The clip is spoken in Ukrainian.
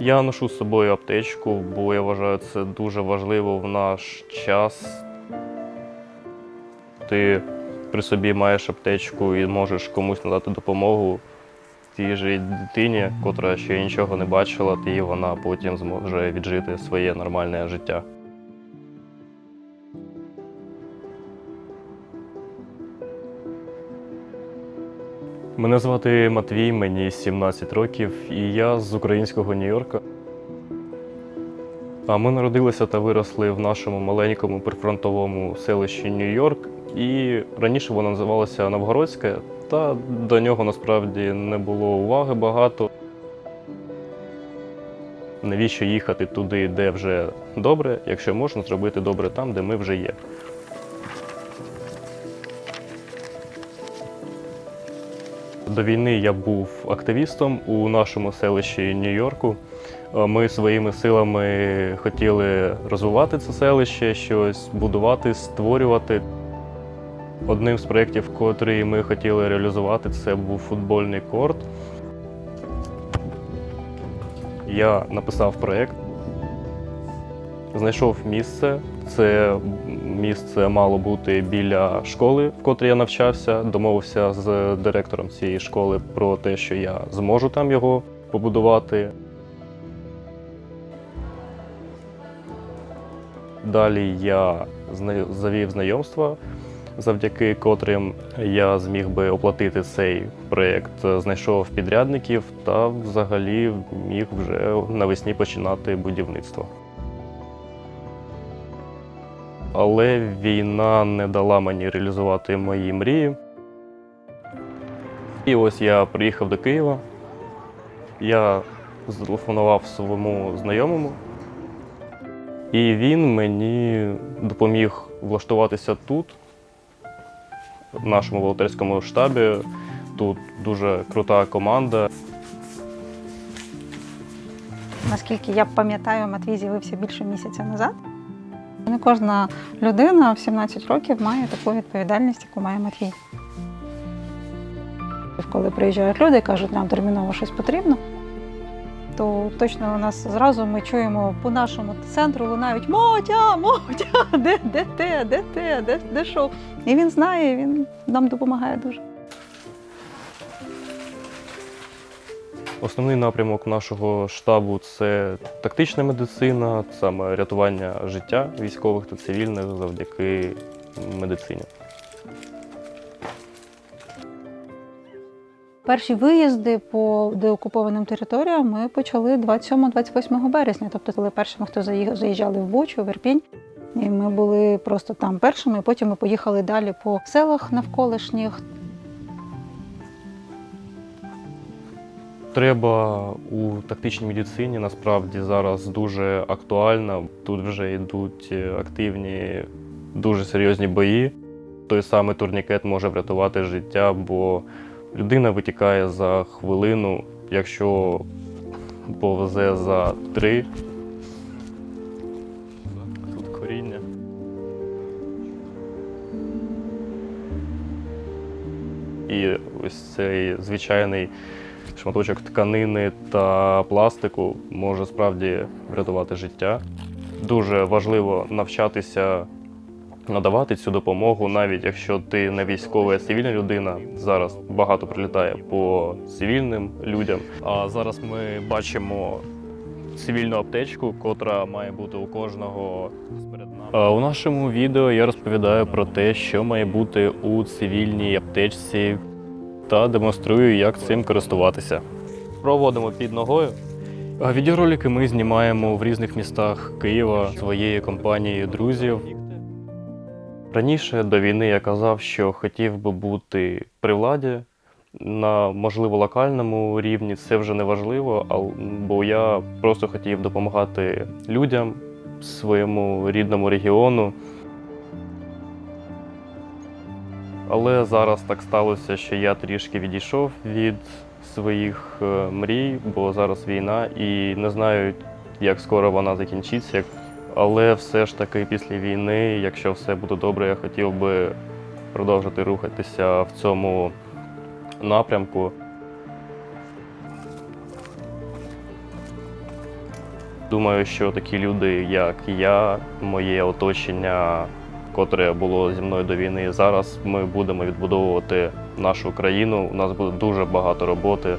Я ношу з собою аптечку, бо я вважаю, це дуже важливо в наш час. Ти при собі маєш аптечку і можеш комусь надати допомогу тій же дитині, котра ще нічого не бачила, і вона потім зможе віджити своє нормальне життя. Мене звати Матвій, мені 17 років, і я з українського Нью-Йорка. А ми народилися та виросли в нашому маленькому прифронтовому селищі Нью-Йорк, і раніше воно називалося Новгородське, та до нього насправді не було уваги багато. Навіщо їхати туди, де вже добре, якщо можна зробити добре там, де ми вже є. До війни я був активістом у нашому селищі Нью-Йорку. Е, Ми своїми силами хотіли розвивати це селище, щось будувати, створювати. Одним з проєктів, котрий ми хотіли реалізувати, це був футбольний корт. Я написав проєкт, знайшов місце. Це місце мало бути біля школи, в котрій я навчався. Домовився з директором цієї школи про те, що я зможу там його побудувати. Далі я завів знайомства, завдяки котрим я зміг би оплатити цей проєкт, знайшов підрядників та взагалі міг вже навесні починати будівництво. Але війна не дала мені реалізувати мої мрії. І ось я приїхав до Києва. Я зателефонував своєму знайомому, і він мені допоміг влаштуватися тут, в нашому волонтерському штабі. Тут дуже крута команда. Наскільки я пам'ятаю, Матвій з'явився більше місяця назад. Не кожна людина в 17 років має таку відповідальність, яку має Матвій. Коли приїжджають люди і кажуть, нам терміново щось потрібно, то точно у нас зразу ми чуємо по нашому центру лунають Мотя, Мотя, де, де ти, де ти, де, де що? І він знає, він нам допомагає дуже. Основний напрямок нашого штабу це тактична медицина, саме рятування життя військових та цивільних завдяки медицині. Перші виїзди по деокупованим територіям ми почали 27-28 березня. Тобто, коли першими, хто заїжджали в Бучу, в Ірпінь, і ми були просто там першими. Потім ми поїхали далі по селах навколишніх. Треба у тактичній медицині насправді зараз дуже актуальна. Тут вже йдуть е, активні, дуже серйозні бої. Той самий турнікет може врятувати життя, бо людина витікає за хвилину, якщо повезе за три. Тут коріння. І ось цей звичайний шматочок тканини та пластику може справді врятувати життя. Дуже важливо навчатися надавати цю допомогу, навіть якщо ти не військова, а цивільна людина. Зараз багато прилітає по цивільним людям. А зараз ми бачимо цивільну аптечку, котра має бути у кожного. У нашому відео я розповідаю про те, що має бути у цивільній аптечці, та демонструю, як цим користуватися. Проводимо під ногою. Відеоролики ми знімаємо в різних містах Києва своєю компанією друзів. Раніше до війни я казав, що хотів би бути при владі на можливо локальному рівні. Це вже не важливо, бо я просто хотів допомагати людям своєму рідному регіону. Але зараз так сталося, що я трішки відійшов від своїх е, мрій, бо зараз війна і не знаю, як скоро вона закінчиться. Але все ж таки після війни, якщо все буде добре, я хотів би продовжити рухатися в цьому напрямку. Думаю, що такі люди, як я, моє оточення, котре було зі мною до війни, зараз ми будемо відбудовувати нашу країну. У нас буде дуже багато роботи.